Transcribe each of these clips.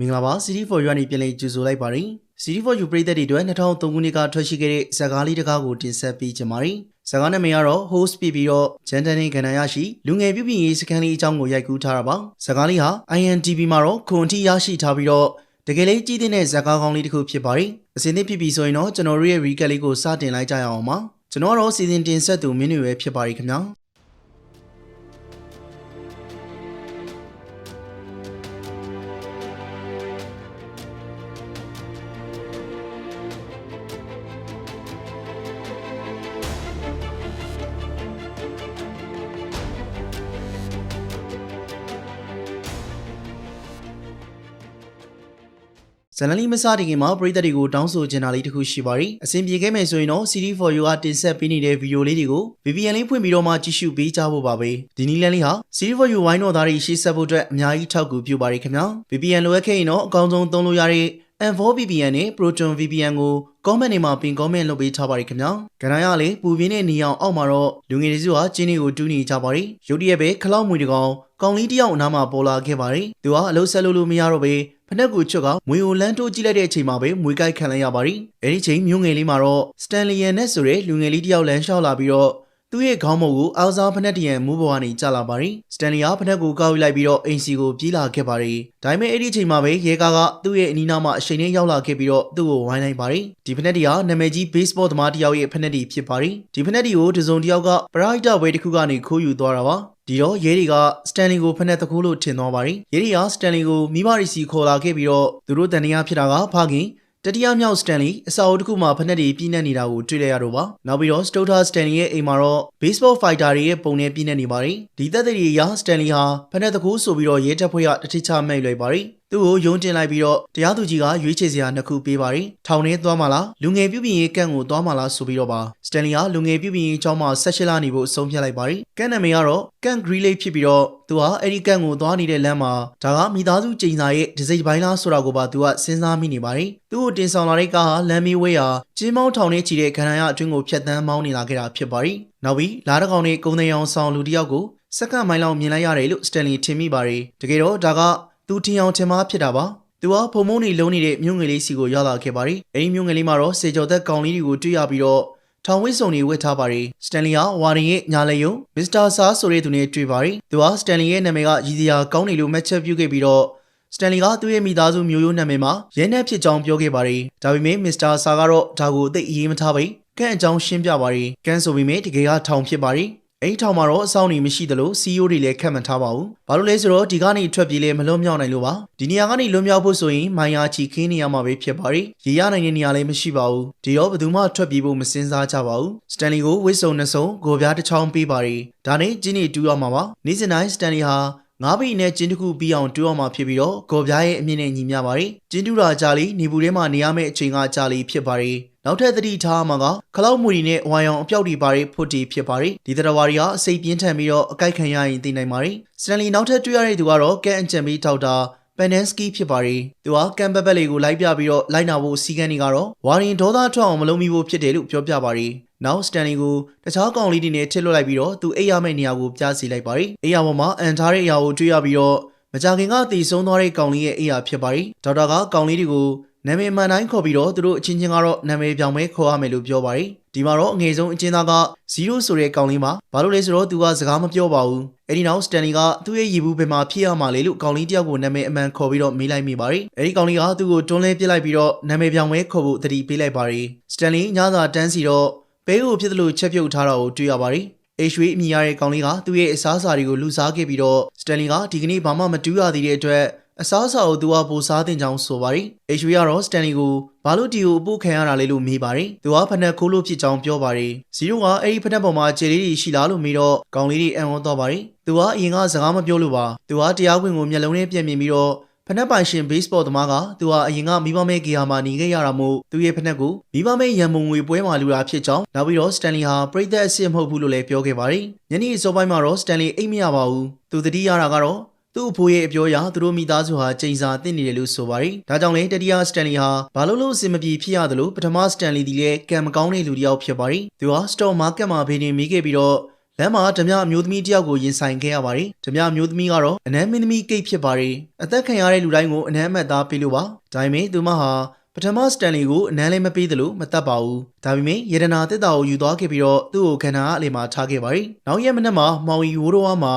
မင်္ဂလာပါ CD4 ရွာနေပြန်လည်ကြိုဆိုလိုက်ပါရယ် CD4U ပရိသတ်တွေအတွက်2003ခုနှစ်ကထွက်ရှိခဲ့တဲ့ဇာတ်ကားလေးတစ်ကားကိုတင်ဆက်ပေးကြပါမယ်ဇာတ်ကားနာမည်ကတော့ host ပြပြီးတော့ဂျန်တန်နေကဏ္ဍရရှိလူငယ်ပြုပြင်ရေးစခန်းလေးအကြောင်းကိုရိုက်ကူးထားတာပါဇာတ်ကားလေးဟာ INTV မှာတော့ခွန်အထိရရှိထားပြီးတော့တကယ်လေးကြည့်တဲ့ဇာတ်ကားကောင်းလေးတစ်ခုဖြစ်ပါရယ်အစင်းသစ်ဖြစ်ပြီဆိုရင်တော့ကျွန်တော်တို့ရဲ့ recap လေးကိုစတင်လိုက်ကြရအောင်ပါကျွန်တော်ကတော့ season တင်ဆက်သူမင်းတွေပဲဖြစ်ပါရယ်ခင်ဗျာ ဇန်နလီမစတင်ခင်မှာပရိသတ်တွေကိုတောင်းဆိုချင်တာလေးတစ်ခုရှိပါရီအဆင်ပြေခဲ့မယ်ဆိုရင်တော့ CD4U ကတင်ဆက်ပေးနေတဲ့ဗီဒီယိုလေးတွေကို VPN လေးဖွင့်ပြီးတော့မှကြည့်ရှုပေးကြဖို့ပါပဲဒီနည်းလမ်းလေးဟာ CD4U ဝိုင်းတော်သားတွေရှေ့ဆက်ဖို့အတွက်အများကြီးထောက်ကူပြုပါရီခင်ဗျာ VPN လိုအပ်ခဲ့ရင်တော့အကောင်းဆုံးသုံးလို့ရတဲ့ M4 VPN နဲ့ Proton VPN ကို comment တွေမှာပင် comment လုပ်ပေးထားပါရခင်ဗျာ။ကဏ္ဍရလေပူပြင်းတဲ့နေအောင်အောက်မှာတော့လူငယ်တွေစုဟာကျင်းတွေကိုတူးနေကြပါရီ။ရုတ်တရက်ပဲခလောက်မွေတကောင်ကောင်လေးတယောက်အနားမှာပေါ်လာခဲ့ပါရီ။သူဟာအလုံးဆက်လို့လို့မရတော့ပဲဖနက်ကိုချွတ်ကမွေကိုလန်းတိုးကြည့်လိုက်တဲ့အချိန်မှာပဲမွေကိုက်ခံလိုက်ရပါရီ။အဲဒီချိန်မျိုးငယ်လေးမှာတော့ Stanley Yan နဲ့ဆိုတဲ့လူငယ်လေးတယောက်လမ်းလျှောက်လာပြီးတော့ သူ့ရဲ့ခေါင်းမုံကိုအောက်စားဖနက်တရံမူးပေါ်ကနေကျလာပါရီစတန်လီဟာဖနက်ကိုကောက်ယူလိုက်ပြီးတော့အိမ်စီကိုပြေးလာခဲ့ပါရီဒါပေမဲ့အဲ့ဒီအချိန်မှာပဲရဲကားကသူ့ရဲ့အနီးနားမှာအချိန်နဲ့ရောက်လာခဲ့ပြီးတော့သူ့ကိုဝိုင်းလိုက်ပါရီဒီဖနက်တီဟာနာမည်ကြီး baseball သမားတယောက်ရဲ့ဖနက်တီဖြစ်ပါရီဒီဖနက်တီကိုတစုံတယောက်ကပရိုက်တာဝဲတစ်ခုကနေခိုးယူသွားတာပါဒီတော့ရဲတွေကစတန်လီကိုဖက်နဲ့တကူလို့ထင်သွားပါရီရဲတွေကစတန်လီကိုမိဘရီစီခေါ်လာခဲ့ပြီးတော့သူတို့တန်တရားဖြစ်တာကဖခင် တတိယမြောက်စတန်လီအစာအုပ်တစ်ခုမှာဖက်နဲ့တွေပြည့်နေနေတာကိုတွေ့လိုက်ရတော့ပါနောက်ပြီးတော့စတိုတာစတန်လီရဲ့အိမ်မှာတော့ baseball fighter တွေရဲ့ပုံနဲ့ပြည့်နေနေပါရီဒီသက်သေတွေအရစတန်လီဟာဖက်နဲ့တကူဆိုပြီးတော့ရဲတပ်ဖွဲ့ကတတိချမိတ်လိုက်ပါရီ သူ့ကိုယုံတင်လိုက်ပြီးတော့တရားသူကြီးကရွေးချယ်စရာနှစ်ခုပေးပါရီထောင်ထဲသွားမှလားလူငယ်ပြုပြင်ရေးကန့်ကိုသွားမှလားဆိုပြီးတော့ပါစတန်လီဟာလူငယ်ပြုပြင်ရေးအကြောင်းမှာဆက်ရှိလာနေဖို့အဆုံးဖြတ်လိုက်ပါရီကန့်နာမည်ကတော့ကန့်ဂရီလေးဖြစ်ပြီးတော့သူဟာအဲ့ဒီကန့်ကိုသွားနေတဲ့လမ်းမှာဒါကမိသားစုကျိန်စာရဲ့ဒစိပိုင်းလားဆိုတာကိုပါသူကစဉ်းစားမိနေပါရီသူ့ကိုတင်ဆောင်လာတဲ့ကားဟာလမ်းမီဝေးဟာကျင်းမောင်းထောင်ထဲချီတဲ့ခန္ဓာရအတွင်းကိုဖျက်ဆီးမောင်းနေလာခဲ့တာဖြစ်ပါရီနောက်ပြီးလာတကောင်နဲ့ကုန်းသိန်းအောင်ဆောင်လူတစ်ယောက်ကိုစက္ကန့်မိုင်လောက်မြင်လိုက်ရတယ်လို့စတန်လီထင်မိပါရီတကယ်တော့ဒါက သူထင်အောင်ထင်မှားဖြစ်တာပါသူကဖုံမုံနေလုံးနေတဲ့မြို့ငယ်လေးစီကိုရောက်လာခဲ့ပါရီအဲဒီမြို့ငယ်လေးမှာတော့စေကျော်သက်ကောင်လေးတွေကိုတွေ့ရပြီးတော့ထောင်ဝစ်စုံတွေဝတ်ထားပါရီစတန်လီဟာဝါရင်ရဲ့ညာလေယုံမစ္စတာဆာဆိုတဲ့သူနဲ့တွေ့ပါရီသူဟာစတန်လီရဲ့နာမည်ကရည်စရာကောင်းနေလို့မှတ်ချက်ပြုခဲ့ပြီးတော့စတန်လီကသူ့ရဲ့မိသားစုမျိုးရိုးနာမည်မှာရဲနှက်ဖြစ်ကြောင်းပြောခဲ့ပါရီဒါပေမဲ့မစ္စတာဆာကတော့ဒါကိုအသိအရေးမထားပဲကန့်အကြောင်းရှင်းပြပါရီကန့်ဆိုပေမဲ့တကယ်ကထောင်ဖြစ်ပါရီ အဲ့ထောင်မှာတော့အဆောင်နေမရှိသလို CEO တွေလည်းခက်မှန်ထားပါဘူး။ဘာလို့လဲဆိုတော့ဒီကနေထွက်ပြေးလဲမလွတ်မြောက်နိုင်လို့ပါ။ဒီနေရာကနေလွတ်မြောက်ဖို့ဆိုရင်မိုင်ယာချီခင်းနေရမှာပဲဖြစ်ပါရီ။ရေရနိုင်တဲ့နေရာလည်းမရှိပါဘူး။ဒီတော့ဘယ်သူမှထွက်ပြေးဖို့မစင်စားကြပါဘူး။စတန်လီကိုဝစ်စုံနှစုံဂိုပြားတစ်ချောင်းပေးပါရီ။ဒါနဲ့ကျင်းနေတူးရမှာပါ။နေ့စဉ်တိုင်းစတန်လီဟာငါးဘီနဲ့ကျင်းတစ်ခုပြီးအောင်တူအောင်မှာဖြစ်ပြီးတော့ကော်ပြားရဲ့အမြင့်နဲ့ညီမျှပါရီကျင်းတူတာကြာလီနေဘူးထဲမှာနေရမယ့်အချိန်ကကြာလီဖြစ်ပါရီ နောက်ထပ်သတိထားမှာကခလောက်မူရီနဲ့ဝိုင်အောင်အပြောက်တွေပါရီဖွတ်တီဖြစ်ပါရီဒီတရဝါရီကအစိတ်ပြင်းထန်ပြီးတော့အကြိုက်ခံရရင်သိနိုင်ပါရီစတန်လီနောက်ထပ်တွေ့ရတဲ့သူကတော့ကဲအန်ချန်ဘီထောက်တာပန်နန်စကီဖြစ်ပါရီသူဟာကမ်ဘက်ဘက်လေးကိုလိုက်ပြပြီးတော့လိုက်နာဖို့စီကန်းတွေကတော့ဝါရင်ဒေါသထွက်အောင်မလုပ်မိဖို့ဖြစ်တယ်လို့ပြောပြပါရီနောက်စတန်လီကိုတခြားကောင်လေးတွေနဲ့ထစ်လွတ်လိုက်ပြီးတော့သူအိပ်ရမယ့်နေရာကိုပြစီလိုက်ပါရီအိပ်ရပေါ်မှာအန်ထားတဲ့အရာကိုတွေ့ရပြီးတော့မကြခင်ကတည်ဆုံးသွားတဲ့ကောင်လေးရဲ့အိပ်ရဖြစ်ပါရီဒေါက်တာကကောင်လေးတွေကို နာမည်မှန်တိုင်းခေါ်ပြီးတော့သူတို့အချင်းချင်းကတော့နာမည်ပြောင်းမဲခေါ်ရမယ်လို့ပြောပါရီဒီမှာတော့အငယ်ဆုံးအချင်းသားက0ဆိုတဲ့ကောင်လေးမှာဘာလို့လဲဆိုတော့သူကစကားမပြောပါဘူးအဲ့ဒီနောက်စတန်လီကသူ့ရဲ့ရေဘူးဘယ်မှာဖြစ်ရမှာလဲလို့ကောင်လေးတယောက်ကိုနာမည်အမှန်ခေါ်ပြီးတော့မေးလိုက်မိပါရီအဲ့ဒီကောင်လေးကသူ့ကိုတွန်းလဲပစ်လိုက်ပြီးတော့နာမည်ပြောင်းမဲခေါ်ဖို့တတိပေးလိုက်ပါရီစတန်လီညစာတန်းစီတော့ဘဲကိုဖြစ်သလိုချက်ပြုတ်ထားတာကိုတွေ့ရပါရီအေရွှေအမိရတဲ့ကောင်လေးကသူ့ရဲ့အစားအစာတွေကိုလူစားခဲ့ပြီးတော့စတန်လီကဒီကနေ့ဘာမှမတူးရသေးတဲ့အတွက် အစားအစာကိုသူကပိုစားတင်ကြောင်းဆိုပါရီအေရွှေကတော့စတန်လီကိုဘာလို့ဒီကိုအပို့ခံရတာလဲလို့မေးပါရီသူကဖနက်ခိုးလို့ဖြစ်ကြောင်းပြောပါရီဇီရိုကအဲ့ဒီဖနက်ပေါ်မှာခြေလေးတွေရှိလားလို့မေးတော့ကောင်လေးတွေအံ့ဩတော့ပါရီသူကအရင်ကစကားမပြောလို့ပါသူကတရားဝင်ကိုမျက်လုံးနဲ့ပြန်မြင်ပြီးတော့ဖနက်ပိုင်ရှင်ဘေးစဘော့သမားကသူဟာအရင်ကမိဘမဲဂီယာမှာနေခဲ့ရတာမို့သူရဲ့ဖနက်ကိုမိဘမဲရန်ပုံငွေပွဲမှာလူတာဖြစ်ကြောင်းနောက်ပြီးတော့စတန်လီဟာပရိသတ်အစ်စ်မဟုတ်ဘူးလို့လည်းပြောခဲ့ပါတယ်။ညနေအစောပိုင်းမှာတော့စတန်လီအိတ်မရပါဘူး။သူတတိရတာကတော့ သူ့အဖိုးရဲ့အပြောအရသူတို့မိသားစုဟာချိန်စာတင့်နေတယ်လို့ဆိုပါတယ်။ဒါကြောင့်လေတတိယစတန်လီဟာဘာလို့လို့အစင်မပြေဖြစ်ရတယ်လို့ပထမစတန်လီဒီလည်းကံမကောင်းတဲ့လူတစ်ယောက်ဖြစ်ပါတယ်။သူဟာ stock market မှာဘေးနေမိခဲ့ပြီးတော့လမ်းမှာဓမြအမျိုးသမီးတစ်ယောက်ကိုရင်ဆိုင်ခဲ့ရပါတယ်ဓမြအမျိုးသမီးကတော့အနမ်းမင်းသမီးကိတ်ဖြစ်ပါတယ်အသက်ခံရတဲ့လူတိုင်းကိုအနမ်းအမှတ်သားပေးလို့ပါဒါပေမဲ့သူမဟာပထမစတန်လီကိုအနမ်းလည်းမပေးသလိုမတတ်ပါဘူးဒါပေမဲ့ယေဒနာတက်တာကိုယူသွားခဲ့ပြီးတော့သူ့ကိုခန္ဓာအလေမှာထားခဲ့ပါတယ်နောက်ရက်မနက်မှာမောင်ရီဝိုးတော်ဝါမှာ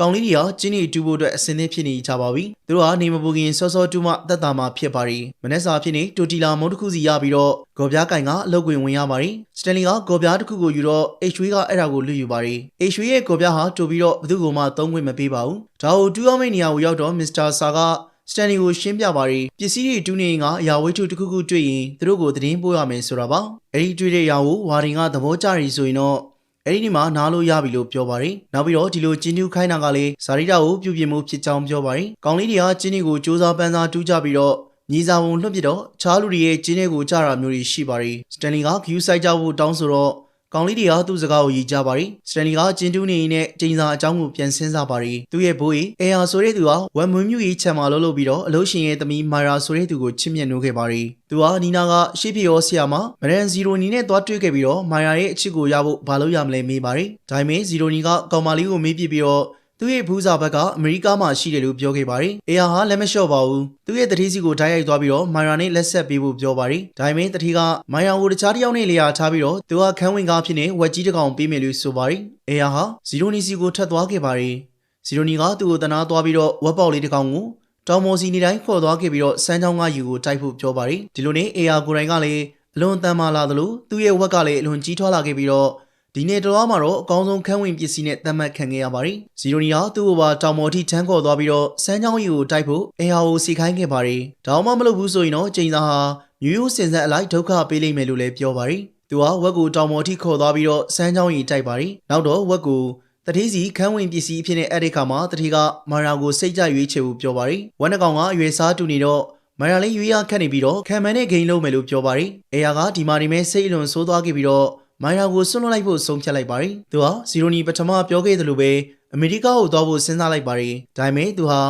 ကောင်လေးတွေကကျင်းနေတူဖို့အတွက်အစင်းသင်းဖြစ်နေကြပါပြီ။သူတို့ကနေမပူခင်စောစောတူးမှတက်တာမှဖြစ်ပါရီ။မနေ့စာဖြစ်နေတူတီလာမုံတစ်ခုစီရပြီးတော့ဂေါ်ပြားကင်ကအလုတ်ဝင်ဝင်ရပါရီ။စတန်လီကဂေါ်ပြားတစ်ခုကိုယူတော့ H3 ကအဲ့ဒါကိုလွတ်ယူပါရီ။ H3 ရဲ့ဂေါ်ပြားဟာတူပြီးတော့ဘသူ့ကိုမှသုံးခွင့်မပေးပါဘူး။ဒါကိုတူအောင်မိတ်နေရာကိုရောက်တော့မစ္စတာဆာကစတန်လီကိုရှင်းပြပါရီပစ္စည်းတွေတူးနေရင်ကအရာဝတ္ထုတစ်ခုခုတွေ့ရင်သူတို့ကိုသတင်းပို့ရမယ်ဆိုတာပါ။အဲ့ဒီတွေ့တဲ့အရာကိုဝါရင်ကသဘောကျရီဆိုရင်တော့ အဲ့ဒီနေ့မှာနားလို့ရပြီလို့ပြောပါတယ်။နောက်ပြီးတော့ဒီလိုကျင်းတူးခိုင်းတာကလည်းဇာရိတာကိုပြုပြင်မှုဖြစ်ကြောင်းပြောပါတယ်။ကောင်လေးတွေကကျင်းဒီကိုစူးစမ်းပန်းစားတူးကြပြီးတော့ညီစာဝန်လွှတ်ပြတော့ချားလူတွေရဲ့ကျင်းတွေကိုကြတာမျိုးတွေရှိပါတယ်။စတန်လီကဂယူးဆိုင်ကြဖို့တောင်းဆိုတော့ ကောင်လေးတွေကသူ့စကားကိုယည်ကြပါတယ်။စတန်လီကကျင်းတူးနေနဲ့ကျင်းစာအကြောင်းကိုပြန်ဆင်းစားပါတယ်။သူ့ရဲ့ဘိုးကြီးအေယာဆိုတဲ့သူကဝမ်မွန်မြူကြီးချန်မာလို့လုပ်ပြီးတော့အလို့ရှင်ရဲ့သမီးမာရာဆိုတဲ့သူကိုချစ်မြတ်နိုးခဲ့ပါတယ်။သူကနီနာကရှေ့ပြေရောဆရာမမရန်ဇီရိုနီနဲ့တွားတွေ့ခဲ့ပြီးတော့မာယာရဲ့အချစ်ကိုရဖို့ဘာလို့ရမလဲမေးပါတယ်။ဒါပေမဲ့ဇီရိုနီကကောင်မလေးကိုမေးပြပြီးတော့ သူ့ရဲ့ဘူးစာဘက်ကအမေရိကမှာရှိတယ်လို့ပြောခဲ့ပါတယ်။အေယာဟာလက်မလျှော့ပါဘူး။သူ့ရဲ့တတိစီကိုတိုက်ရိုက်သွားပြီးတော့မာယာနဲ့လက်ဆက်ပေးဖို့ပြောပါတယ်။ဒါပေမဲ့တတိကမာယာကိုတခြားတစ်ယောက်နဲ့လေယာထားပြီးတော့သူကခန်းဝင်ကားဖြစ်နေဝက်ကြီးတစ်ကောင်ပေးမယ်လို့ဆိုပါတယ်။အေယာဟာဇီရိုနီစီကိုထပ်သွားခဲ့ပါတယ်။ဇီရိုနီကသူ့ကိုတနာသွားပြီးတော့ဝက်ပေါက်လေးတစ်ကောင်ကိုတောင်မော်စီနေတိုင်းခေါ်သွားခဲ့ပြီးတော့စမ်းချောင်းကယူကိုတိုက်ဖို့ပြောပါတယ်ဒီလိုနဲ့အေယာကိုရိုင်းကလည်းအလွန်တန်မာလာသလိုသူ့ရဲ့ဝက်ကလည်းအလွန်ကြီးထွားလာခဲ့ပြီးတော့ ဒီနေ့တော်မှာတော့အကောင်းဆုံးခန်းဝင်ပစ္စည်းနဲ့သတ်မှတ်ခံခဲ့ရပါတယ်ဇီရိုနီဟာသူ့ကိုပါတောင်မော်ထိချမ်းခေါ်သွားပြီးတော့စမ်းချောင်းယူကိုတိုက်ဖို့အေယာကိုစီခိုင်းခဲ့ပါတယ်ဒါမှမလုပ်ဘူးဆိုရင်တော့ကျိန်စာဟာမျိုးရိုးစင်ဆက်အလိုက်ဒုက္ခပေးလိမ့်မယ်လို့လည်းပြောပါတယ်သူဟာဝက်ကိုတောင်မော်ထိခေါ်သွားပြီးတော့စမ်းချောင်းရီတိုက်ပါတယ်နောက်တော့ဝက်ကိုတတိစီခန်းဝင်ပစ္စည်းအဖြစ်နဲ့အဲ့ဒီခါမှာတတိကမာရာကိုစိတ်ကြရွေးချယ်ဖို့ပြောပါတယ်။ဝမ်းနှကောင်ကအရွယ်စားတူနေတော့မာရာလေးရွေးရခတ်နေပြီးတော့ခံမန်းနဲ့ဂိမ်းလုံးမယ်လို့ပြောပါတယ်။အေယာကဒီမာဒီမဲစိတ်အလွန်ဆိုးသွားခဲ့ပြီးတော့ မာရာကိုဆွန့်လွတ်လိုက်ဖို့ဆုံးဖြတ်လိုက်ပါတယ်။သူဟာဇီရိုနီပထမပြောခဲ့သလိုပဲအမေရိကကိုသွားဖို့စဉ်းစားလိုက်ပါတယ်။ဒါပေမဲ့သူဟာ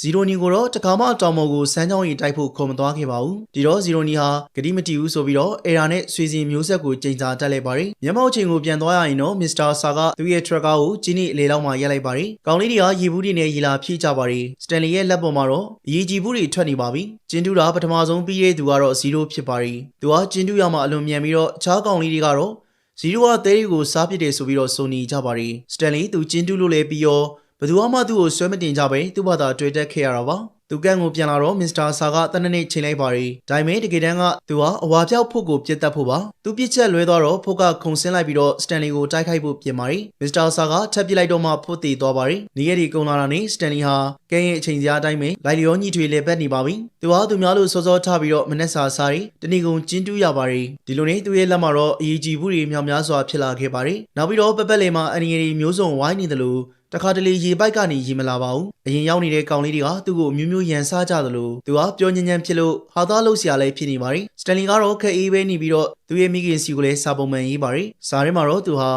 ဇီရိုနီကိုတော့တခါမှတောင်ပေါ်ကိုစမ်းချောင်းရီတိုက်ဖို့ခေါ်မသွားခဲ့ပါဘူးဒီတော့ဇီရိုနီဟာဂတိမတီဘူးဆိုပြီးတော့အေရာနဲ့ဆွေစီမျိုးဆက်ကိုကျိန်စာတက်လိုက်ပါတယ်မျက်မှောက်ချိန်ကိုပြန်သွားရရင်တော့မစ္စတာဆာကသူ့ရဲ့ထရက်ကာကိုဂျင်းနီအလေလောက်မှရက်လိုက်ပါတယ်ကောင်လေးတွေကရေဘူးတွေနဲ့ရေလာဖြည့်ကြပါတယ်စတန်လီရဲ့လက်ပေါ်မှာတော့ရေကြည်ဘူးတွေထွက်နေပါပြီကျင်းတူတာပထမဆုံးပြီးတဲ့သူကတော့ဇီရိုဖြစ်ပါတယ်သူကကျင်းတူရမှာအလွန်မြန်ပြီးတော့အခြားကောင်လေးတွေကတော့ ဇီရိုကတဲရီကိုစားပစ်တယ်ဆိုပြီးတော့စုံနေကြပါတယ်စတန်လီသူကျင်းတူလို့လည်းပြီးရောဘယ်သူမှသူ့ကိုဆွဲမတင်ကြပဲသူ့ဘာသာတွေ့တက်ခဲ့ရတာပါ သူကန်ကိုပြန်လာတော့မစ္စတာဆာကတနနေ့ချိန်လိုက်ပါရီဒါပေမဲ့တကယ်တမ်းကသူဟာအဝါပြောက်ဖို့ကိုပြစ်တက်ဖို့ပါသူပြစ်ချက်လွဲသွားတော့ဖို့ကခုံဆင်းလိုက်ပြီးတော့စတန်လီကိုတိုက်ခိုက်ဖို့ပြင်ပါရီမစ္စတာဆာကထပ်ပြစ်လိုက်တော့မှဖို့တည်သွားပါရီနေရည်ကုံလာတာနဲ့စတန်လီဟာကဲရဲ့အချိန်စရာအတိုင်းပဲလိုက်လျောညီထွေလေပတ်နေပါပြီသူဟာသူများလို့စောစောထားပြီးတော့မနက်စာစားရီတဏီကုံကျင်းတူးရပါရီဒီလိုနဲ့သူရဲ့လက်မှာတော့အရေးကြီးဘူးတွေမြောင်များစွာဖြစ်လာခဲ့ပါရီနောက်ပြီးတော့ပပက်လေမှာအန်ရီမျိုးစုံဝိုင်းနေတယ်လို့ တခါတလေရေပိုက်ကနေရေမလာပါဘူးအရင်ရောက်နေတဲ့ကောင်လေးတွေကသူ့ကိုမျိုးမျိုးရန်စားကြသလိုသူကပြောညံ့ညံ့ဖြစ်လို့ဟာသားလို့ဆရာလည်းဖြစ်နေပါရီစတန်လီကတော့ခက်အေးပဲနေပြီးတော့သူ့ရဲ့မိခင်စီကိုလည်းစာပုံမှန်ရေးပါရီစာထဲမှာတော့သူဟာ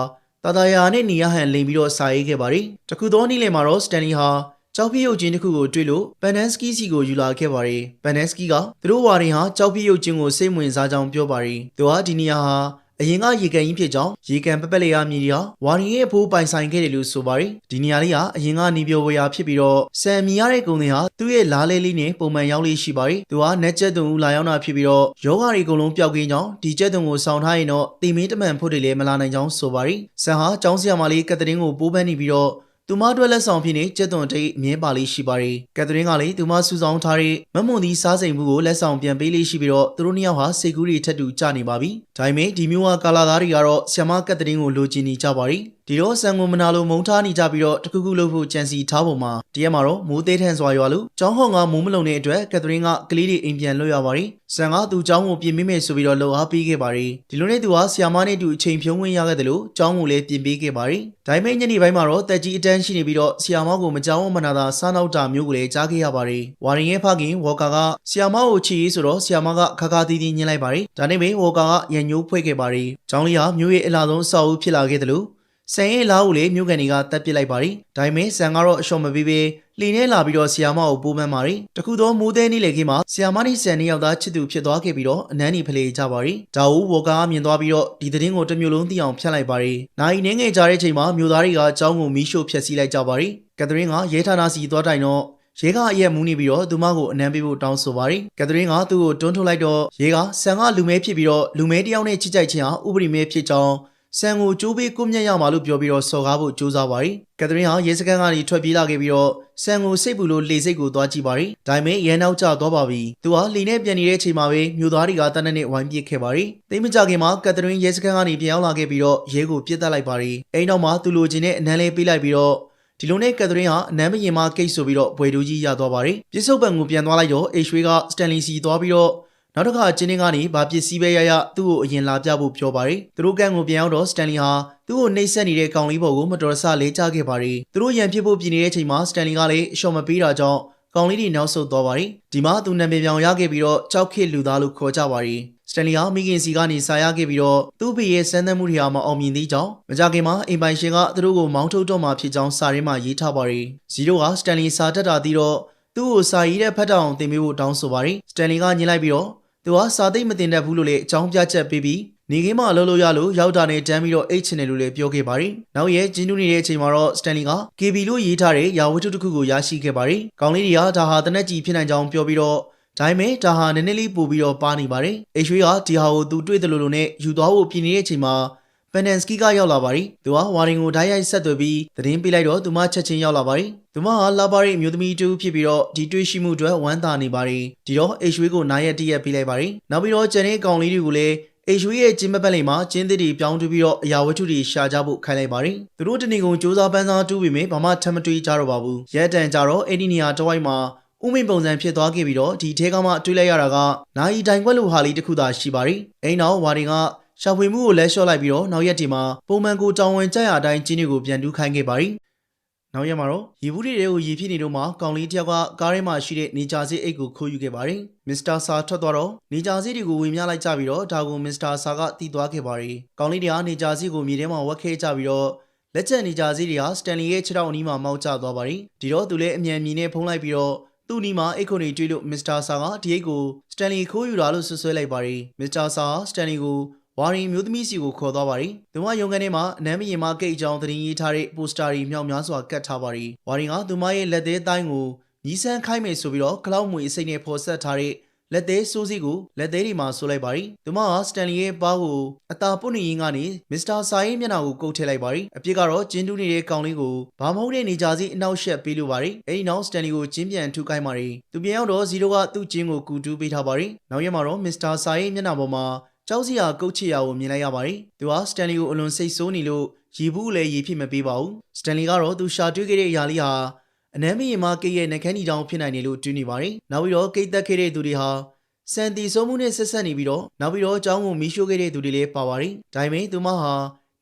တာတာယာနဲ့နေရဟန်လိန်ပြီးတော့စာရေးခဲ့ပါရီတခုသောနေ့လယ်မှာတော့စတန်လီဟာကြောက်ပြရုပ်ချင်းတစ်ခုကိုတွေ့လို့ပန်နန်စကီစီကိုယူလာခဲ့ပါတယ်။ပန်နန်စကီကသူတို့ဝါရင်ဟာကြောက်ပြရုပ်ချင်းကိုစိတ်ဝင်စားကြောင်းပြောပါတယ်။သူဟာဒီနေရာဟာ အရင်ကရေကန်ကြီးဖြစ်ကြောင်းရေကန်ပပက်လေယာမြေကြီးဟာဝါရင်ရဲ့အဖိုးပိုင်ဆိုင်ခဲ့တယ်လို့ဆိုပါတယ်ဒီနေရာလေးဟာအရင်ကနေပြောဝေရာဖြစ်ပြီးတော့ဆန်မီရတဲ့ကုန်းတွေဟာသူ့ရဲ့လားလေးလေးနဲ့ပုံမှန်ရောက်လေးရှိပါတယ်သူဟာနက်ကျက်သွန်ဦးလာရောက်တာဖြစ်ပြီးတော့ယောဂါတွေအကုန်လုံးပျောက်ကင်းကြောင်းဒီကျက်သွန်ကိုဆောင်ထားရင်တော့တီမင်းတမန်ဖို့တွေလည်းမလာနိုင်ကြောင်းဆိုပါတယ်ဆန်ဟာကျောင်းဆရာမလေးကက်သရင်ကိုပိုးပန်းနေပြီးတော့ သူမအတွက်လက်ဆောင်ဖြစ်နေကျက်သွန်တိတ်အမြဲပါလေးရှိပါတယ်။ကက်သရင်းကလည်းသူမစူဆောင်းထားတဲ့မမွန်သီးစားစိမ်မှုကိုလက်ဆောင်ပြန်ပေးလေးရှိပြီးတော့သူတို့နှစ်ယောက်ဟာစိတ်ကူးတွေထက်တူကြနေပါပြီ။ဒါပေမဲ့ဒီမျိုးကကာလာသားတွေကတော့ဆီယမကက်သရင်းကိုလိုချင်နေကြပါရီ။ ဒီတော့ဆန်ကိုမနာလိုမုံထားနေကြပြီးတော့တခုခုလုပ်ဖို့ကြံစီထားပုံမှာတရက်မှာတော့မိုးသေးထန်စွာရွာလို့ကျောင်းဟောင်းကမိုးမလုံတဲ့အတွက်ကက်သရင်းကကလေးတွေအိမ်ပြန်လွတ်ရပါရီဆန်ကသူ့ကျောင်းကိုပြင်ပေးမယ်ဆိုပြီးတော့လှုပ်အားပေးခဲ့ပါရီဒီလိုနဲ့သူဟာဆီယာမနဲ့တူအချိန်ဖြုံးဝင်ရခဲ့တယ်လို့ကျောင်းကိုလည်းပြင်ပေးခဲ့ပါရီဒါပေမဲ့ညနေပိုင်းမှာတော့တက်ကြီးအတန်းရှိနေပြီးတော့ဆီယာမကိုမကြောက်မနာတာစားနောက်တာမျိုးကိုလည်းကြားခဲ့ရပါရီဝါရင်ရဲ့ဖခင်ဝေါ်ကာကဆီယာမကိုချီရေးဆိုတော့ဆီယာမကခါခါတီးတီးညှင်းလိုက်ပါရီဒါနဲ့ပဲဝေါ်ကာကရန်ညိုးဖွဲ့ခဲ့ပါရီကျောင်းလေးဟာမျိုးရဲ့အလားဆုံးအဆောက်အဦဖြစ်လာခဲ့တယ်လို့ ဆန်ရဲ့လားကိုလေမြို့ကန်တွေကတက်ပစ်လိုက်ပါရီဒါပေမဲ့ဆန်ကတော့အလျှော့မပေးဘဲလှိနေလာပြီးတော့ဆီယာမကိုပိုးပန်းပါတယ်တခုသောမိုးသေးနေ့လေခင်းမှာဆီယာမနဲ့ဆန်နှစ်ယောက်သားချစ်သူဖြစ်သွားခဲ့ပြီးတော့အနန်းနေဖလေကြပါတယ်ဒါဝူဝေါ်ကာမြင်သွားပြီးတော့ဒီသတင်းကိုတစ်မျိုးလုံးသိအောင်ဖျက်လိုက်ပါတယ်နိုင်နေငယ်ကြတဲ့ချိန်မှာမျိုးသားတွေကကျောင်းကိုမီးရှို့ဖျက်ဆီးလိုက်ကြပါတယ်ကက်သရင်းကရဲဌာနစီသွားတိုင်တော့ရဲကအရက်မူးနေပြီးတော့သူမကိုအနမ်းပေးဖို့တောင်းဆိုပါတယ်။ကက်သရင်းကသူ့ကိုတွန်းထုတ်လိုက်တော့ရဲကဆန်ကလူမဲဖြစ်ပြီးတော့လူမဲတစ်ယောက်နဲ့ချစ်ကြိုက်ခြင်းဟာဥပဒေမဲဖြစ်ကြောင်း ဆန်ကိုကျိုးပေးကွမျက်ရမှာလို့ပြောပြီးတော့စော်ကားဖို့ကြိုးစားပါတယ်။ကက်သရင်းဟာရဲစခန်းကနေထွက်ပြေးလာခဲ့ပြီးတော့ဆန်ကိုစိတ်ပူလို့လေစိတ်ကိုသွားကြည့်ပါတယ်။ဒါပေမဲ့ရဲနောက်ကျသွားပါပြီ။သူဟာလေနဲ့ပြန်နေတဲ့အချိန်မှာပဲမြို့သားတွေကတန်းနဲ့ဝိုင်းပစ်ခဲ့ပါတယ်။သိမကြခင်မှာကက်သရင်းရဲစခန်းကနေပြန်ရောက်လာခဲ့ပြီးတော့ရဲကိုပြစ်တက်လိုက်ပါတယ်။အဲဒီနောက်မှာသူလိုချင်တဲ့အနမ်းလေးပေးလိုက်ပြီးတော့ဒီလိုနဲ့ကက်သရင်းဟာအနမ်းမရင်မကိတ်ဆိုပြီးတော့ဘွယ်တူကြီးရသွားပါတယ်။ပြစ္ဆုတ်ပံကိုပြန်သွားလိုက်တော့အေရွှေကစတန်လီစီသွားပြီးတော့ နောက်တစ်ခါကျင်းင်းကနေဗာပစ္စည်းပဲရရသူ့ကိုအရင်လာပြဖို့ပြောပါတယ်။သူတို့ကန်ကိုပြန်ရောက်တော့စတန်လီဟာသူ့ကိုနှိပ်စက်နေတဲ့ကောင်လေးပေါ်ကိုမတော်တဆလေးချခဲ့ပါတယ်။သူတို့ရန်ဖြစ်ဖို့ပြင်နေတဲ့အချိန်မှာစတန်လီကလည်းအလျှော်မပေးတာကြောင့်ကောင်လေးတွေနောက်ဆုတ်သွားပါတယ်။ဒီမှာသူနာမည်ပြောင်ရခဲ့ပြီးတော့ကြောက်ခေလူသားလို့ခေါ်ကြပါတယ်။စတန်လီဟာမိခင်စီကနေစာရခဲ့ပြီးတော့သူ့ဖေရဲ့စမ်းသပ်မှုတွေဟာမအောင်မြင်သေးကြောင်းမကြခင်မှာအိမ်ပိုင်ရှင်ကသူတို့ကိုမောင်းထုတ်တော့မှဖြစ်ကြောင်းစာရင်းမှာရေးထားပါတယ်။ဇီရိုကစတန်လီစာတက်တာပြီးတော့ သူ့ကိုစာရေးတဲ့ဖတ်တောင်တင်ပေးဖို့တောင်းဆိုပါတယ်။စတန်လီကညှင်းလိုက်ပြီးတော့သူကစာသိမ့်မတင်တတ်ဘူးလို့လည်းအကြောင်းပြချက်ပေးပြီးနေခင်းမှာအလုပ်လုပ်ရလို့ရောက်တာနဲ့တန်းပြီးတော့အိတ်ချင်တယ်လို့လည်းပြောခဲ့ပါတယ်။နောက်ရဲဂျင်းတူးနေတဲ့အချိန်မှာတော့စတန်လီက KB လို့ရေးထားတဲ့ရာဝတ္ထုတစ်ခုကိုရရှိခဲ့ပါတယ်။ကောင်လေးတွေကဒါဟာတနက်ကြီးဖြစ်နိုင်ကြောင်းပြောပြီးတော့ဒါပေမဲ့ဒါဟာနည်းနည်းလေးပို့ပြီးတော့ပါနေပါတယ်။အိတ်ရွှေကဒီဟာကိုသူတွေ့တယ်လို့လို့နဲ့ယူသွားဖို့ပြင်နေတဲ့အချိန်မှာ ပန်နန်စကီကရောက်လာပါတယ်။သူကဝါရင်ကိုဓာတ်ရိုက်ဆက်သွယ်ပြီးသတင်းပေးလိုက်တော့သူမချက်ချင်းရောက်လာပါတယ်။သူမဟာလာပါရီအမျိုးသမီးတူဖြစ်ပြီးတော့ဒီတွေ့ရှိမှုအတွက်ဝမ်းသာနေပါတယ်။ဒီတော့အိတ်ရွှေကိုနားရက်တရက်ပေးလိုက်ပါတယ်။နောက်ပြီးတော့ကျန်တဲ့ကောင်လေးတွေကိုလည်းအိတ်ရွှေရဲ့ကျင်းပပတ်လိမ်မှာကျင်းသစ်တွေပြောင်းတူပြီးတော့အရာဝတ္ထုတွေရှာကြဖို့ခိုင်းလိုက်ပါတယ်။သူတို့တနေကုန်စူးစမ်းပန်းစားတူးပြီးမြဘာမှထပ်မတွေးကြတော့ပါဘူး။ရဲတန်ကြတော့အဲ့ဒီနေရာတစ်ဝိုက်မှာဥမိန်ပုံစံဖြစ်သွားခဲ့ပြီးတော့ဒီထဲကမှတွေးလိုက်ရတာကနိုင်တိုင်ခွက်လိုဟာလေးတစ်ခုသာရှိပါတယ်။အိမ်နောက်ဝါရင်က ရှာဖွေမှုကိုလဲလျှော့လိုက်ပြီးတော့နောက်ရက်ဒီမှာပုံမှန်ကိုတောင်းဝင်ကြရအတိုင်းကျင်းတွေကိုပြန်တူးခိုင်းခဲ့ပါတယ်။နောက်ရက်မှာတော့ရေဘူးတွေကိုရေဖြစ်နေတော့မှကောင်လေးတစ်ယောက်ကကားထဲမှာရှိတဲ့နေကြစီအိတ်ကိုခိုးယူခဲ့ပါတယ်။မစ္စတာဆာထွက်သွားတော့နေကြစီတွေကိုဝင်မြလိုက်ကြပြီးတော့ဒါကိုမစ္စတာဆာကတီးသွားခဲ့ပါတယ်။ကောင်လေးတွေကနေကြစီကိုမြေထဲမှာဝက်ခဲကြပြီးတော့လက်ချက်နေကြစီတွေဟာစတန်လီရဲ့ခြေထောက်အနီးမှာမောက်ကျသွားပါတယ်။ဒီတော့သူလည်းအမြန်မြင်နဲ့ဖုံးလိုက်ပြီးတော့သူ့နီမှာအိတ်ခွန်တွေတွေ့လို့မစ္စတာဆာကဒီအိတ်ကိုစတန်လီခိုးယူတာလို့ဆွဆွဲလိုက်ပါတယ်။မစ္စတာဆာစတန်လီကို ဝါရင်မျိုးသမီးစီကိုခေါ်သွားပါတယ်။သူမရုံကန်ထဲမှာအနမ်းမရင်မကိတ်အကြောင်းသတင်းရေးထားတဲ့ပိုစတာတွေမြောက်များစွာကတ်ထားပါတယ်။ဝါရင်ကသူမရဲ့လက်သေးတိုင်းကိုမြည်ဆန်းခိုင်းမယ်ဆိုပြီးတော့ကလောက်မွေအစိမ့်နဲ့ဖော်ဆက်ထားတဲ့လက်သေးစိုးစီကိုလက်သေးတွေမှာဆိုလိုက်ပါတယ်။သူမကစတန်လီရဲ့ပါးကိုအသာပုတ်နေရင်းကနေမစ္စတာစာရေးမျက်နှာကိုကုတ်ထည့်လိုက်ပါတယ်။အပြစ်ကတော့ကျင်းတူးနေတဲ့ကောင်လေးကိုဘာမဟုတ်တဲ့နေကြစီအနောက်ရှက်ပေးလိုပါတယ်။အဲဒီနောက်စတန်လီကိုကျင်းပြန်ထုခိုင်းပါတယ်။သူပြန်ရောက်တော့ဇီရိုကသူ့ကျင်းကိုကူတူးပေးထားပါတယ်။နောက်ရက်မှာတော့မစ္စတာစာရေးမျက်နှာပေါ်မှာ ကြောက်စရာကုတ်ချရာကိုမြင်လိုက်ရပါတယ်။သူကစတန်လီကိုအလွန်စိတ်ဆိုးနေလို့ရီဘူးလည်းရီဖြစ်မပေးပါဘူး။စတန်လီကတော့သူရှာတွေ့ခဲ့တဲ့အရာလေးဟာအနမ်းမရင်မကိတ်ရဲ့နှကန်းဒီတောင်ဖြစ်နိုင်တယ်လို့တွေးနေပါတယ်။နောက်ပြီးတော့ကိတ်သက်ခဲ့တဲ့သူတွေဟာစန်တီဆိုးမှုနဲ့ဆက်ဆက်နေပြီးတော့နောက်ပြီးတော့အကြောင်းကိုမီးရှို့ခဲ့တဲ့သူတွေလည်းပါပါတယ်။ဒါပေမဲ့သူမဟာ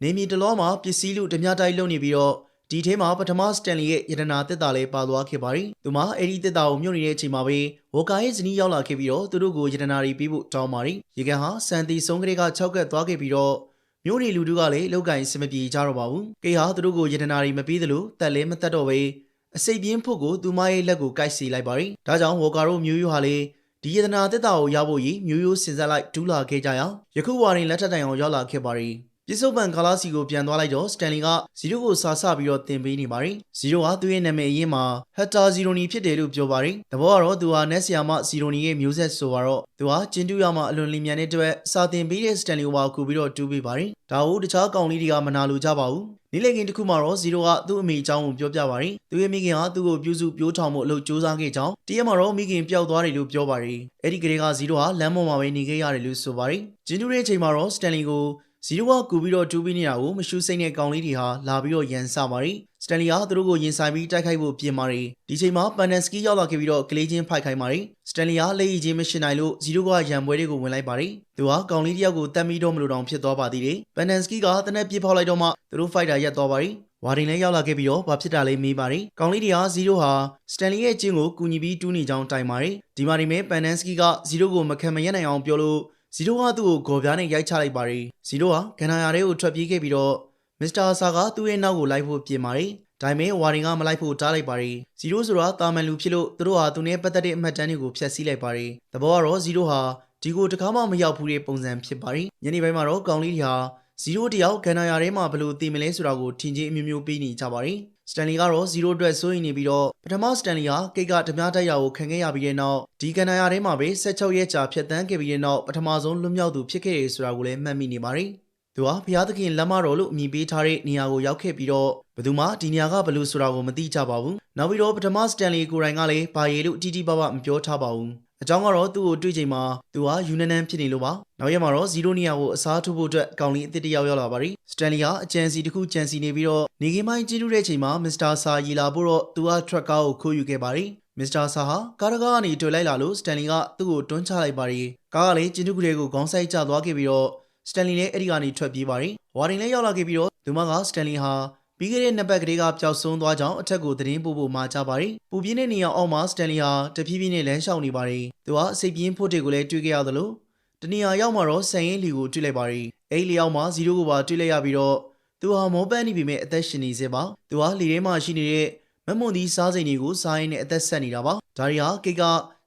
နေမီတလောမှာပစ္စည်းလူဓမြတိုက်လုပ်နေပြီးတော့ ဒီထဲမှာပထမစတန်လီရဲ့ယတနာတက်တာလေးပါသွားခဲ့ပါတယ်။သူမအဲ့ဒီတက်တာကိုမြုပ်နေတဲ့အချိန်မှာပဲဝကာရဲ့ဇနီးရောက်လာခဲ့ပြီးတော့သူတို့ကိုယတနာတွေပြီးဖို့တောင်းပါတယ်။ရေကန်ဟာစန်တီဆုံးကလေးက၆ကက်သွားခဲ့ပြီးတော့မြို့နေလူတို့ကလည်းလောက်ကင်စမပြေကြတော့ပါဘူး။ကေဟာသူတို့ကိုယတနာတွေမပြီးသလိုတက်လည်းမတက်တော့ပဲအစိတ်ပြင်းဖို့ကိုသူမရဲ့လက်ကိုကိုက်စီလိုက်ပါတယ်။ဒါကြောင့်ဝကာတို့မျိုးရိုးဟာလည်းဒီယတနာတက်တာကိုရဖို့ရည်မျိုးရိုးစင်ဆက်လိုက်ဒူးလာခဲ့ကြရအောင်ယခုဝါရင်လက်ထက်တိုင်အောင်ရောက်လာခဲ့ပါတယ်။ ပြစ္ဆုတ်ပံကာလာစီကိုပြန်သွားလိုက်တော့စတန်လီကဇီရိုကိုစာဆပြီးတော့တင်ပေးနေပါတယ်။ဇီရိုကသူ့ရဲ့နာမည်အရင်းမှာဟက်တာဇီရိုနီဖြစ်တယ်လို့ပြောပါတယ်။တဘောကတော့သူဟာနက်ဆီယာမဇီရိုနီရဲ့မျိုးဆက်ဆိုတော့သူဟာကျင်းတူရမှာအလွန်လင်းမြန်တဲ့အတွက်စာတင်ပေးတဲ့စတန်လီကိုပါကူပြီးတော့တူးပေးပါတယ်။ဒါဟုတ်တခြားကောင်လေးတွေကမနာလိုကြပါဘူး။နေ့လည်ခင်းတစ်ခုမှာတော့ဇီရိုကသူ့အမေအကြောင်းကိုပြောပြပါတယ်။သူ့ရဲ့မိခင်ကသူ့ကိုပြုစုပြိုးထောင်မှုအလုပ်စူးစမ်းခဲ့ကြောင်းတရက်မှာတော့မိခင်ပျောက်သွားတယ်လို့ပြောပါတယ်။အဲ့ဒီကလေးကဇီရိုဟာလမ်းပေါ်မှာပဲနေခဲ့ရတယ်လို့ဆိုပါတယ်။ဂျင်းတူရဲ့အချိန်မှာတော့စတန်လီကို ဇီရိုကကူပြီးတော့တူးပြီးနေတာကိုမရှူစိတ်နဲ့ကောင်လေးတွေဟာလာပြီးတော့ရန်စပါတယ်စတန်လီကသူတို့ကိုရင်ဆိုင်ပြီးတိုက်ခိုက်ဖို့ပြင်ပါတယ်ဒီချိန်မှာပန်နန်စကီရောက်လာခဲ့ပြီးတော့ကလေးချင်းဖိုက်ခိုင်းပါတယ်စတန်လီကလက်ရည်ချင်းမရှင်နိုင်လို့ဇီရိုကရန်ပွဲတွေကိုဝင်လိုက်ပါတယ်သူကကောင်လေးတယောက်ကိုတတ်မိတော့မလို့တောင်ဖြစ်သွားပါသေးတယ်ပန်နန်စကီကတနက်ပြစ်ဖောက်လိုက်တော့မှသူတို့ဖိုက်တာရက်သွားပါတယ်ဝါဒင်လည်းရောက်လာခဲ့ပြီးတော့ဘာဖြစ်တာလဲမေးပါတယ်။ကောင်လေးတွေကဇီရိုဟာစတန်လီရဲ့အချင်းကိုကူညီပြီးတူးနေကြောင်းတိုင်ပါတယ်။ဒီမှာဒီမဲ့ပန်နန်စကီကဇီရိုကိုမခံမရနိုင်အောင်ပြောလို့ ဇီရိုကသူ့ကိုဂေါ်ပြားနဲ့ရိုက်ချလိုက်ပါတယ်။ဇီရိုကကန္နာယာတွေကိုထွက်ပြေးခဲ့ပြီးတော့မစ္စတာဆာကသူ့ရဲ့နောက်ကိုလိုက်ဖို့ပြင်ပါတယ်ဒါပေမဲ့ဝါရင်ကမလိုက်ဖို့တားလိုက်ပါတယ်ဇီရိုဆိုတာတာမန်လူဖြစ်လို့သူတို့ဟာသူနဲ့ပတ်သက်တဲ့အမှတ်တမ်းတွေကိုဖျက်ဆီးလိုက်ပါတယ်သဘောကတော့ဇီရိုဟာဒီကိုတကားမှမရောက်ဘူးတဲ့ပုံစံဖြစ်ပါတယ်ညနေပိုင်းမှာတော့ကောင်လေးတွေဟာဇီရိုတယောက်ကန်နာယာထဲမှာဘယ်လိုတည်မလဲဆိုတာကိုထင်ကြီးအမျိုးမျိုးပေးနေကြပါတယ် စတန်လီကတော့0အတွက်စိုးရိမ်နေပြီးတော့ပထမစတန်လီဟာကိတ်ကဓမြတိုက်ရာကိုခံခဲ့ရပြီးတဲ့နောက်ဒီကန်နာယာထဲမှာပဲ16ရက်ကြာဖြတ်တန်းခဲ့ပြီးတဲ့နောက်ပထမဆုံးလွတ်မြောက်သူဖြစ်ခဲ့တယ်ဆိုတာကိုလည်းမှတ်မိနေပါတယ်။သူဟာဘုရားသခင်လက်မတော်လို့အမည်ပေးထားတဲ့နေရာကိုရောက်ခဲ့ပြီးတော့ဘယ်သူမှဒီနေရာကဘယ်လိုဆိုတာကိုမသိကြပါဘူး။နောက်ပြီးတော့ပထမစတန်လီကိုယ်တိုင်ကလည်းဘာရည်လို့တီတီပပမပြောထားပါဘူး။ အကြောင်းကတော့သူ့ကိုတွေ့ချိန်မှာသူဟာယူနန်နန်ဖြစ်နေလို့ပါ။နောက်ရက်မှာတော့0နေရာကိုအစားထိုးဖို့အတွက်ကောင်လေးအစ်စ်တစ်ယောက်ရောက်လာပါရီ။စတန်လီဟာအကြံစီတစ်ခုကြံစီနေပြီးတော့နေကင်းပိုင်းကျင်းထူးတဲ့ချိန်မှာမစ္စတာဆာရီလာဖို့တော့သူဟာထရက်ကားကိုခိုးယူခဲ့ပါရီ။မစ္စတာဆာဟာကားတကားကနေတွေ့လိုက်လာလို့စတန်လီကသူ့ကိုတွန်းချလိုက်ပါရီ။ကားကလည်းကျင်းထူးကလေးကိုခေါင်းဆိုင်ကျသွားခဲ့ပြီးတော့စတန်လီလည်းအဲ့ဒီကနေထွက်ပြေးပါရီ။ဝါရင်လည်းရောက်လာခဲ့ပြီးတော့သူမကစတန်လီဟာ ပြီးခဲ့တဲ့နှစ်ပတ်ကလေးကပျောက်ဆုံးသွားကြောင်းအထက်ကိုသတင်းပို့ဖို့မှာကြပါရီပူပြင်းတဲ့နေရာအောက်မှာစတန်လီဟာတဖြည်းဖြည်းနဲ့လမ်းလျှောက်နေပါရီသူဟာစိတ်ပြင်းဖို့တွေကိုလည်းတွေ့ခဲ့ရသလိုတနေရာရောက်မှာတော့ဆန်ရင်လီကိုတွေ့လိုက်ပါရီအဲ့လီရောက်မှာဇီရိုကိုပါတွေ့လိုက်ရပြီးတော့သူဟာမောပန်းနေပြီမဲ့အသက်ရှင်နေစေပါသူဟာလီထဲမှာရှိနေတဲ့မမွန်ဒီစားစိန်တွေကိုစားရင်းနဲ့အသက်ဆက်နေတာပါဒါရီဟာကိတ်က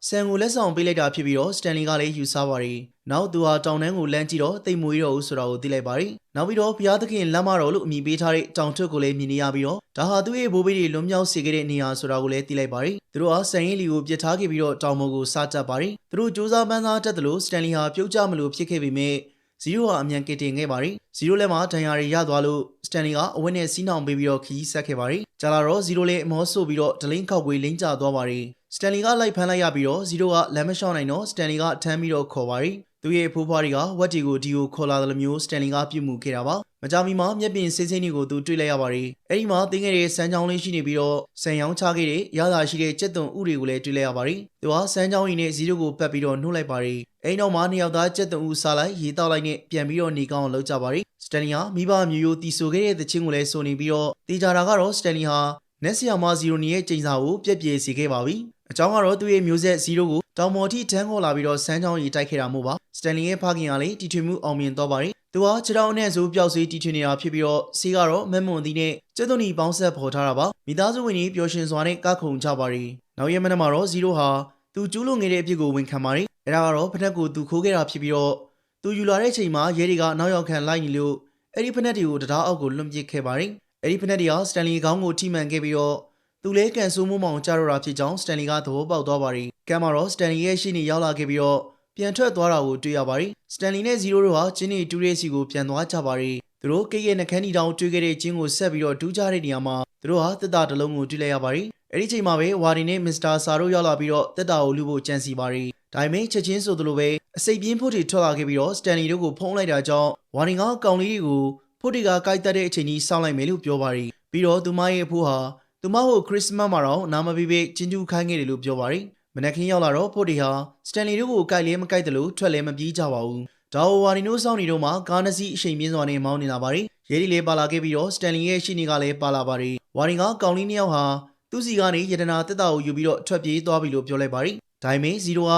ဆန်ကိုလက်ဆောင်ပေးလိုက်တာဖြစ်ပြီးတော့စတန်လီကလည်းယူဆပါရီနောက်သူဟာတောင်တန်းကိုလမ်းကြည့်တော့တိတ်မွေးတော့ဘူးဆိုတာကိုသိလိုက်ပါရီနောက်ပြီးတော့ဘုရားသခင်လမ်းမတော်လို့အမည်ပေးထားတဲ့တောင်ထွတ်ကိုလည်းမြင်နေရပြီးတော့ဒါဟာသူ့ရဲ့ဘိုးဘေးတွေလွန်မြောက်စေခဲ့တဲ့နေရာဆိုတာကိုလည်းသိလိုက်ပါရီသူတို့ဟာဆန်ရင်လီကိုပြစ်ထားခဲ့ပြီးတော့တောင်ပေါ်ကိုစားတက်ပါရီသူတို့စူးစမ်းပန်းစားတတ်တယ်လို့စတန်လီဟာပြုတ်ကျမလို့ဖြစ်ခဲ့ပေမဲ့ဇီရိုဟာအမြန်ကတင်ခဲ့ပါရီ ဇီရိုလည်းမှာဒဏ်ရာတွေရသွားလို့စတန်လီကအဝတ်နဲ့စီးနှောင်ပေးပြီးတော့ခီးဆက်ခဲ့ပါရီကြာလာတော့ဇီရိုလည်းအမောဆို့ပြီးတော့ဒလင်းခောက်ကွေးလိမ့်ကျသွားပါရီစတန်လီကလိုက်ဖမ်းလိုက်ရပြီးတော့ဇီရိုကလမ်းမလျှောက်နိုင်တော့စတန်လီကထမ်းပြီးတော့ခေါ်ပါရီ သူရဲ့ဖိုးဖွားတွေကဝက်တီကိုဒီကိုခေါ်လာတယ်လို့မျိုးစတန်လီကပြုတ်မှုခဲ့တာပါမကြမီမှာမျက်ပြင်စိမ့်စိမ့်တွေကိုသူတွေ့လိုက်ရပါရီအဲ့ဒီမှာတင်းခဲ့တဲ့စမ်းချောင်းလေးရှိနေပြီးတော့ဆန်ရောင်းချခဲ့တဲ့ရသာရှိတဲ့ကြက်သွန်ဥတွေကိုလည်းတွေ့လိုက်ရပါရီသူကစမ်းချောင်းကြီးနဲ့ဇီရိုကိုပတ်ပြီးတော့နှုတ်လိုက်ပါရီအဲ့နောက်မှာနှစ်ယောက်သားကြက်သွန်ဥစားလိုက်ရေတောက်လိုက်နဲ့ပြန်ပြီးတော့နေကောင်းအောင်လုပ်ကြပါရီစတန်လီဟာမိဘမျိုးရိုးတီဆိုခဲ့တဲ့တခြင်းကိုလည်းစုံနေပြီးတော့တေချာတာကတော့စတန်လီဟာနက်ဆီယာမာဇီရိုနီရဲ့ကျိန်စာကိုပြက်ပြေစေခဲ့ပါပြီအကြောင်းကတော့သူ့ရဲ့မျိုးဆက်ဇီရိုကို တောင်မော်ထိတန်းခေါ်လာပြီးတော့စမ်းချောင်းရီတိုက်ခဲ့တာမို့ပါစတန်လီရဲ့ဖခင်ကလည်းတီထွေမှုအောင်မြင်တော့ပါရီသူဟာခြေထောက်နဲ့ဇိုးပျောက်စေးတီထွေနေတာဖြစ်ပြီးတော့စီကတော့မက်မွန်ဒီနဲ့ကျက်သွန်နီပေါင်းဆက်ဖော်ထားတာပါမိသားစုဝင်တွေပျော်ရွှင်စွာနဲ့ကခုန်ကြပါရီနောက်ရက်မနက်မှာတော့ဇီရိုဟာသူကျူးလွန်ခဲ့တဲ့အဖြစ်ကိုဝန်ခံပါရီအဲဒါကတော့ဖက်ကိုသူခိုးခဲ့တာဖြစ်ပြီးတော့သူယူလာတဲ့ချိန်မှာရဲတွေကနောက်ရောက်ခံလိုက်နေလို့အဲ့ဒီဖက်တွေကိုတရားအောက်ကိုလွန်ပစ်ခဲ့ပါရီအဲ့ဒီဖက်တွေကစတန်လီခေါင်းကိုထိမှန်ခဲ့ပြီးတော့သူလည်းကန်ဆိုးမိုးမောင်ကြတော့တာဖြစ်ကြောင်းစတန်လီကသဘောပေါက်သွားပါရီ ကမ်မှာတော့စတန်လီရဲ့ရှေ့နေရောက်လာခဲ့ပြီးတော့ပြန်ထွက်သွားတာကိုတွေ့ရပါရီစတန်လီနဲ့ဇီရိုတို့ဟာကျင်းနေတူးရဲစီကိုပြန်သွားကြပါရီသူတို့ကိတ်ရဲ့နှကန်းတီတောင်တွေ့ခဲ့တဲ့ကျင်းကိုဆက်ပြီးတော့တူးကြတဲ့နေရာမှာသူတို့ဟာတက်တာတစ်လုံးကိုတွေ့လိုက်ရပါရီအဲ့ဒီချိန်မှာပဲဝါဒီနဲ့မစ္စတာဆာတို့ရောက်လာပြီးတော့တက်တာကိုလူဖို့ကြံစီပါရီဒါပေမဲ့ချက်ချင်းဆိုသလိုပဲအစိတ်ပြင်းဖို့တွေထွက်လာခဲ့ပြီးတော့စတန်လီတို့ကိုဖုံးလိုက်တာကြောင့်ဝါဒီကကောင်လေးတွေကိုဖို့တွေကကိုက်တက်တဲ့အချိန်ကြီးစောင့်လိုက်မယ်လို့ပြောပါရီပြီးတော့သူမရဲ့အဖိုးဟာသူမကိုခရစ်စမတ်မှာတော့နာမပီပေကျင်းကျူးခိုင်းခဲ့တယ်လို့ပြောပါရီ မနက်ခင်းရောက်လာတော့ဖို့တွေဟာစတန်လီတို့ကိုကြိုက်လဲမကြိုက်တယ်လို့ထွက်လဲမပြေးကြပါဘူးဒါဝါရီနိုးဆောင်နေတော့မှကားနစီအချိန်ပြင်းစွာနဲ့မောင်းနေလာပါရီရဲဒီလေးပါလာခဲ့ပြီးတော့စတန်လီရဲ့ရှိနေကလည်းပါလာပါရီဝါရီကကောင်လေးနှစ်ယောက်ဟာသူ့စီကနေယတနာတက်တာကိုယူပြီးတော့ထွက်ပြေးသွားပြီလို့ပြောလိုက်ပါရီဒါပေမဲ့ဇီရိုက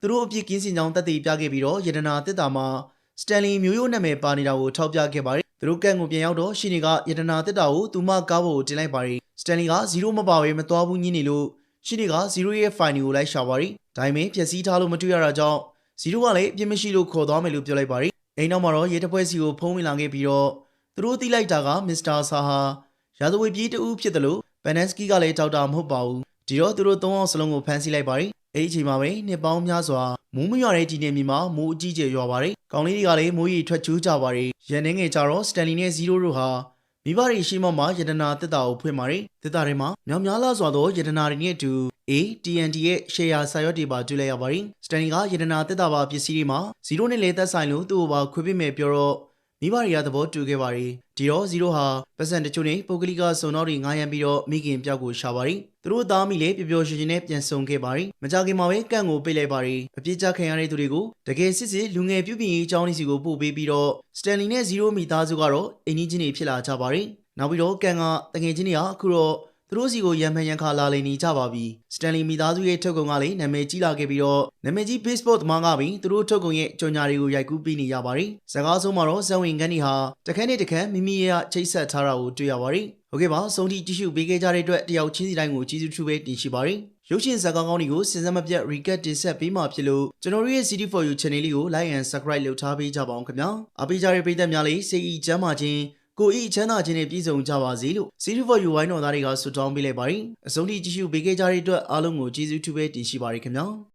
သူတို့အပြစ်ကင်းစင်ကြောင်းတက်တည်ပြခဲ့ပြီးတော့ယတနာတက်တာမှာစတန်လီမျိုးရိုးနာမည်ပါနေတာကိုထောက်ပြခဲ့ပါရီသူတို့ကန့်ကိုပြန်ရောက်တော့ရှိနေကယတနာတက်တာကိုသူမကားပေါ်ကိုတင်လိုက်ပါရီစတန်လီက0မပါဘဲမသွားဘူးညင်းနေလို့ ရှိနေက0ရဲ့ file ကိုလိုက်ရှာပါရီဒါပေမဲ့ဖြည့်ဆည်းထားလို့မတွေ့ရတာကြောင့်0ကလည်းအပြစ်မရှိလို့ခေါ်သွားမယ်လို့ပြောလိုက်ပါရီအိမ်နောက်မှာတော့ရေတပွဲစီကိုဖုံးဝင်လာခဲ့ပြီးတော့သူတို့သိလိုက်တာကမစ္စတာဆာဟာရာဇဝတ်ပြေးတူဖြစ်တယ်လို့ဘန်နက်စကီကလည်းတောက်တာမဟုတ်ပါဘူးဒီတော့သူတို့သုံးအောင်စလုံးကိုဖမ်းဆီးလိုက်ပါရီအဲ့ဒီအချိန်မှာပဲနှစ်ပေါင်းများစွာမိုးမရွာတဲ့ဒီနေမြေမှာမိုးအကြီးကျယ်ရွာပါတယ်။ကောင်လေးတွေကလည်းမိုးရီထွက်ကျူးကြပါတယ်။ရန်နေငယ်ကြတော့စတန်လီနဲ့ဇီရိုတို့ဟာ မိဘတွေရှိမှမှယတနာတက်တာကိုဖွင့်ပါတယ်။တက်တာတွေမှာမြောင်များလာစွာသောယတနာတွေနဲ့အတူ ATNT ရဲ့ share စာရွက်တွေပါတွေ့လိုက်ရပါတယ်။စတန်လီကယတနာတက်တာပါပစ္စည်းတွေမှာဇီရိုနဲ့လေသက်ဆိုင်လို့သူ့ကိုပါခွေးပြမယ်ပြောတော့ မိဘတွေကသဘောတူခဲ့ပါရီဒီတော့ဇီရိုဟာပတ်စံတချို့နဲ့ပုဂ္ဂလိကစုံတော်တွေငားရမ်းပြီးတော့မိခင်ပြောက်ကိုရှာပါရီသူတို့သားမိလည်းပျော်ပျော်ရွှင်ရွှင်နဲ့ပြန်ဆုံခဲ့ပါရီမကြခင်မှာပဲကန့်ကိုပိတ်လိုက်ပါရီအပြစ်ကြခံရတဲ့သူတွေကိုတကယ်စစ်စစ်လူငယ်ပြုပြင်ရေးအကြောင်းလေးစီကိုပို့ပေးပြီးတော့စတန်လီနဲ့ဇီရိုမိသားစုကတော့အင်းကြီးချင်းတွေဖြစ်လာကြပါရီနောက်ပြီးတော့ကန်ကတငယ်ချင်းတွေကအခုတော့ သူတို့စီကိုရံမှန်ရန်ခါလာလည်နေကြပါပြီစတန်လီမိသားစုရဲ့ထုတ်ကုန်ကလည်းနာမည်ကြီးလာခဲ့ပြီးတော့နာမည်ကြီး Facebook သမားကပြီးသူတို့ထုတ်ကုန်ရဲ့ကြော်ညာတွေကိုရိုက်ကူးပေးနေရပါတယ်စကားဆုံးမှာတော့ဇဝင်ကန်းဒီဟာတခန်းနဲ့တခန်းမိမိရဲ့ချိတ်ဆက်ထားတာကိုတွေ့ရပါတယ်ဟုတ်ကဲ့ပါဆုံးထိကြည့်ရှုပေးခဲ့ကြတဲ့အတွက်တယောက်ချင်းစီတိုင်းကိုကျေးဇူးထူးပဲတင်ရှိပါတယ်ရုပ်ရှင်ဇာတ်ကားကောင်းတွေကိုစဉ်ဆက်မပြတ် recap တင်ဆက်ပေးမှာဖြစ်လို့ကျွန်တော်တို့ရဲ့ CD4U channel လေးကို like and subscribe လုပ်ထားပေးကြပါအောင်ခင်ဗျာအားပေးကြတဲ့ပရိသတ်များလေးစိတ်ဤချမ်းသာခြင်း ကိုဤချမ်းသာခြင်းနဲ့ပြည့်စုံကြပါစေလို့ CD4U ဝိုင်းတော်သားတွေကဆုတောင်းပေးလိုက်ပါတယ်အဆုံးထိကြည့်ရှုပေးခဲ့ကြတဲ့အတွက်အားလုံးကိုကျေးဇူးထူးပဲတင်ရှိပါတယ်ခင်ဗျာ